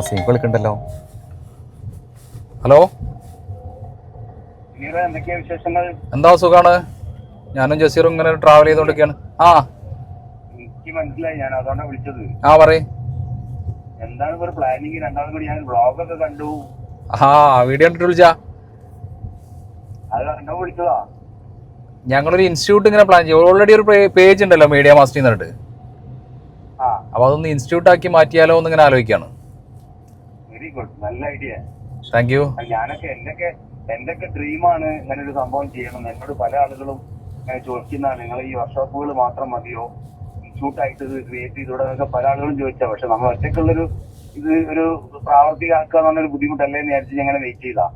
Azeem വിളിക്കണ്ടല്ലോ hello? പിന്നീട് എന്തൊക്കെയാ വിശേഷങ്ങൾ? എന്താ സുഖാണ്. ഞാനും ജസീറും ഇങ്ങനെ ട്രാവൽ ചെയ്തോണ്ടിരിക്കാണ് ആ. മനസ്സിലായി ഞാൻ അതുകൊണ്ടാണ് വിളിച്ചത്. ആ പറയും. എന്താണ് ഒരു പ്ലാനിങ് രണ്ടാമത് കൂടി ഞാൻ കണ്ടു. ആ വീഡിയോ കണ്ടിട്ട് വിളിച്ചാ. അത് കണ്ടോ വിളിച്ചതാ. ഞങ്ങളൊരു ഇൻസ്റ്റിറ്റ്യൂട്ട് ഇങ്ങനെ പ്ലാൻ ചെയ്യും ഓൾറെഡി ഒരു പേജ് ഉണ്ടല്ലോ മീഡിയ മാസ്റ്റർ എന്നിട്ട് ആ. അപ്പോൾ അതൊന്ന് ഇൻസ്റ്റിറ്റ്യൂട്ട് ആക്കി മാറ്റിയാലോ എന്ന് ഇങ്ങനെ ആലോചിക്കുകയാണ്. വെരി ഗുഡ് നല്ല ഐഡിയ താങ്ക് യു ഞാനൊക്കെ എന്തൊക്കെ എന്തൊക്കെ ഡ്രീമാണ് ഇങ്ങനെ ഒരു സംഭവം ചെയ്യണം. എന്നോട് പല ആളുകളും ഇങ്ങനെ ചോദിക്കുന്നതാണ് നിങ്ങൾ ഈ വർക്ക്ഷോപ്പുകൾ മാത്രം മതിയോ? ഇൻസ്റ്റിറ്റ്യൂട്ട് ആയിട്ട് ഇത് ക്രിയേറ്റ് ചെയ്തൂടെ എന്നൊക്കെ പല ആളുകളും ചോദിച്ചാ. പക്ഷെ നമ്മൾ ഒറ്റക്കുള്ളൊരു ഇത് ഒരു പ്രാവർത്തികമാക്കുക എന്നുള്ളൊരു ബുദ്ധിമുട്ടല്ലേ എന്ന് വിചാരിച്ച് ഞങ്ങനെ വെയിറ്റ് ചെയ്താ.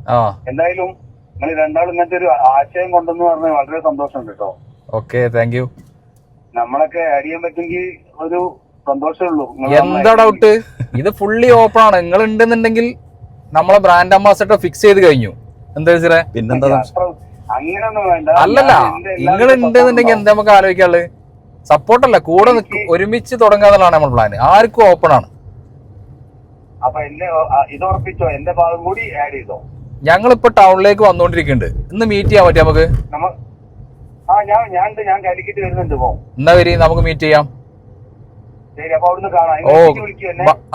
എന്തായാലും നിങ്ങൾ രണ്ടാളും ഇങ്ങനത്തെ ഒരു ആശയം കൊണ്ടെന്ന് പറഞ്ഞാൽ വളരെ സന്തോഷമുണ്ട് കേട്ടോ. ഓക്കെ താങ്ക് യു നമ്മളൊക്കെ അടിയാൻ പറ്റുമെങ്കിൽ ഒരു സന്തോഷമേ ഉള്ളൂ. നിങ്ങൾ നമ്മളെ എന്താ ഡൗട്ട് ഇത് ഫുള്ളി ഓപ്പൺ ആണ്. നിങ്ങൾ ഉണ്ടെന്നുണ്ടെങ്കിൽ നമ്മളെ ബ്രാൻഡ് അംബാസഡർ ഫിക്സ് ചെയ്ത് കഴിഞ്ഞു. എന്താ വെച്ചാൽ പിന്നെന്താ അല്ലല്ല നിങ്ങൾ ഉണ്ടെന്നുണ്ടെങ്കിൽ എന്താ നമുക്ക് ആലോചിക്കാനുള്ളത്? സപ്പോർട്ടല്ല കൂടെ ഒരുമിച്ച് തുടങ്ങാന്നുള്ളതാണ് നമ്മൾ പ്ലാൻ ആർക്കും ഓപ്പൺ ആണ്. അപ്പൊ എന്നെ ആ, ഇത് ഉറപ്പിച്ചോ? എന്റെ ഭാഗം കൂടി ആഡ് ചെയ്തോ? ഞങ്ങളിപ്പോ ടൗണിലേക്ക് വന്നോണ്ടിരിക്കുന്നുണ്ട്. ഇന്ന് മീറ്റ് ചെയ്യാൻ പറ്റും നമുക്ക്? ആ ഞാൻ ഞാൻ ഉണ്ട്, ഞാൻ കാലിക്കറ്റ് വരുന്നുണ്ട് പോ എന്നാ വരി നമുക്ക് മീറ്റ് ചെയ്യാം. ശരി അപ്പൊ അവിടുന്ന് കാണാം. ഓ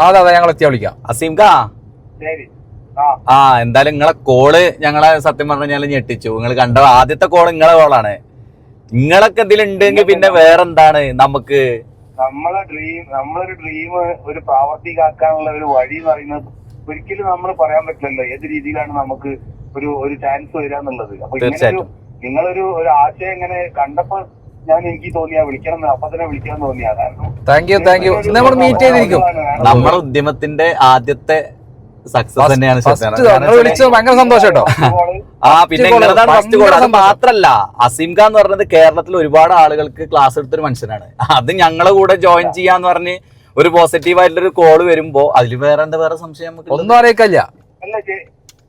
അതെ അതെ ഞങ്ങൾ എത്തിയാ വിളിക്കാം. അസീം കാ ശരി. ആ. എന്തായാലും നിങ്ങളെ കോൾ ഞങ്ങളെ സത്യം പറഞ്ഞാൽ ഞെട്ടിച്ചു. നിങ്ങൾ കണ്ട ആദ്യത്തെ കോൾ നിങ്ങളെ കോളാണ്. നിങ്ങളൊക്കെ ഇതിലുണ്ടെങ്കിൽ പിന്നെ വേറെന്താണ് നമുക്ക്? നമ്മളെ ഡ്രീം നമ്മളൊരു ഡ്രീം ഒരു പ്രാവർത്തികാക്കാനുള്ള ഒരു വഴി എന്ന് പറയുന്നത് ഒരിക്കലും നമ്മൾ പറയാൻ പറ്റില്ലല്ലോ. ഏത് രീതിയിലാണ് നമുക്ക് ഒരു ഒരു ചാൻസ് വരിക എന്നുള്ളത്. അപ്പൊ ഇങ്ങനെ നിങ്ങളൊരു ഒരു ആശയം ഇങ്ങനെ കണ്ടപ്പോ ഞാൻ എനിക്ക് തോന്നിയാ വിളിക്കണം അപ്പൊ തന്നെ വിളിക്കണം തോന്നിയാ താങ്ക് യു താങ്ക് യു നമ്മൾ മീറ്റ് ചെയ്തിരിക്കും. നമ്മുടെ ഉദ്യമത്തിന്റെ ആദ്യത്തെ സക്സസ് തന്നെയാണ് വിളിച്ചത് ഭയങ്കര സന്തോഷം കേട്ടോ. ആ പിന്നെ അത് മാത്രല്ല അസീം ഖാൻ എന്ന് പറഞ്ഞത് കേരളത്തിൽ ഒരുപാട് ആളുകൾക്ക് ക്ലാസ് എടുത്തൊരു മനുഷ്യനാണ്. അത് ഞങ്ങളെ കൂടെ ജോയിൻ ചെയ്യാന്ന് പറഞ്ഞ് ഒരു പോസിറ്റീവ് ആയിട്ടുള്ള ഒരു കോൾ വരുമ്പോ അതിൽ വേറെ എന്താ വേറെ സംശയം നമുക്ക് ഒന്നും അറിയിക്കല്ല.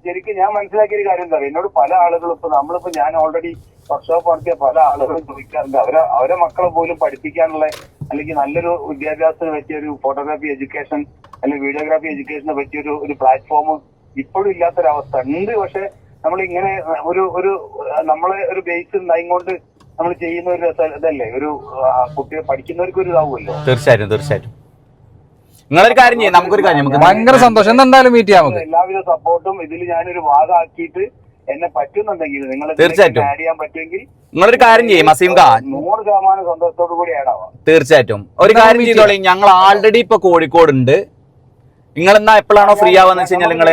ശരിക്കും ഞാൻ മനസ്സിലാക്കിയ ഒരു കാര്യം എന്താ പറയുക എന്നോട് പല ആളുകളും ഇപ്പൊ നമ്മളിപ്പോ ഞാൻ ഓൾറെഡി വർക്ക്ഷോപ്പ് നടത്തിയ പല ആളുകളും ചോദിക്കാറുണ്ട്. അവരെ അവരെ മക്കളെ പോലും പഠിപ്പിക്കാനുള്ള അല്ലെങ്കിൽ നല്ലൊരു വിദ്യാഭ്യാസത്തിന് പറ്റിയ ഒരു ഫോട്ടോഗ്രാഫി എഡ്യൂക്കേഷൻ അല്ലെങ്കിൽ വീഡിയോഗ്രാഫി എഡ്യൂക്കേഷനെ പറ്റിയ ഒരു ഒരു പ്ലാറ്റ്ഫോം ഇപ്പോഴും ഇല്ലാത്തൊരവസ്ഥ. ഉണ്ട് പക്ഷെ നമ്മൾ ഇങ്ങനെ ഒരു ഒരു നമ്മളെ ഒരു ബേസ് ഉണ്ടായിക്കൊണ്ട് നമ്മൾ ചെയ്യുന്ന ഒരു രസ- ഇതല്ലേ? ഒരു കുട്ടിയെ പഠിക്കുന്നവർക്ക് ഒരു ഇതാവുമല്ലോ? തീർച്ചയായിട്ടും തീർച്ചയായിട്ടും. നിങ്ങളൊരു കാര്യം ചെയ്യാം നമുക്കൊരു കാര്യം നമുക്ക് ഭയങ്കര സന്തോഷം. എന്തായാലും മീറ്റ് ചെയ്യാം നമുക്ക്. എല്ലാവിധ സപ്പോർട്ടും ഇതിൽ ഞാനൊരു ഭാഗമാക്കിയിട്ട് എന്നെ പറ്റുന്നുണ്ടെങ്കിൽ നിങ്ങൾ തീർച്ചയായിട്ടും. ആഡ് ചെയ്യാൻ പറ്റുമെങ്കിൽ നിങ്ങളൊരു കാര്യം ചെയ്യും അസീം ഖാൻ നൂറ് ശതമാനം സന്തോഷത്തോടു കൂടി ആഡ് തീർച്ചയായിട്ടും. ഒരു കാര്യം ചെയ്തോളി ഞങ്ങൾ ആൾറെഡി ഇപ്പൊ കോഴിക്കോട് ഉണ്ട് നിങ്ങൾ എന്നാ എപ്പോഴാണോ ഫ്രീ ആവാന്ന് വെച്ച് കഴിഞ്ഞാൽ നിങ്ങൾ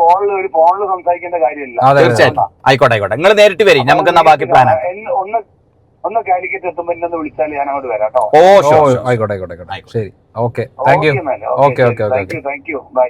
ഫോണിൽ സംസാരിക്കേണ്ട കാര്യമില്ല. തീർച്ചയായിട്ടും. ആയിക്കോട്ടെ ആയിക്കോട്ടെ. നിങ്ങൾ നേരിട്ട് വരും. നമുക്ക് എന്നാ ബാക്കി പ്ലാൻ ഒന്ന് ഒന്ന് കാലിക്കറ്റ് എത്തുമ്പോ എന്നെ വിളിച്ചാൽ ഞാൻ അങ്ങോട്ട് വരാം കേട്ടോ. ഓ ആയിക്കോട്ടെ ആയിക്കോട്ടെ ആയിക്കോട്ടെ. ശരി okay. Thank you okay okay okay thank you thank you bye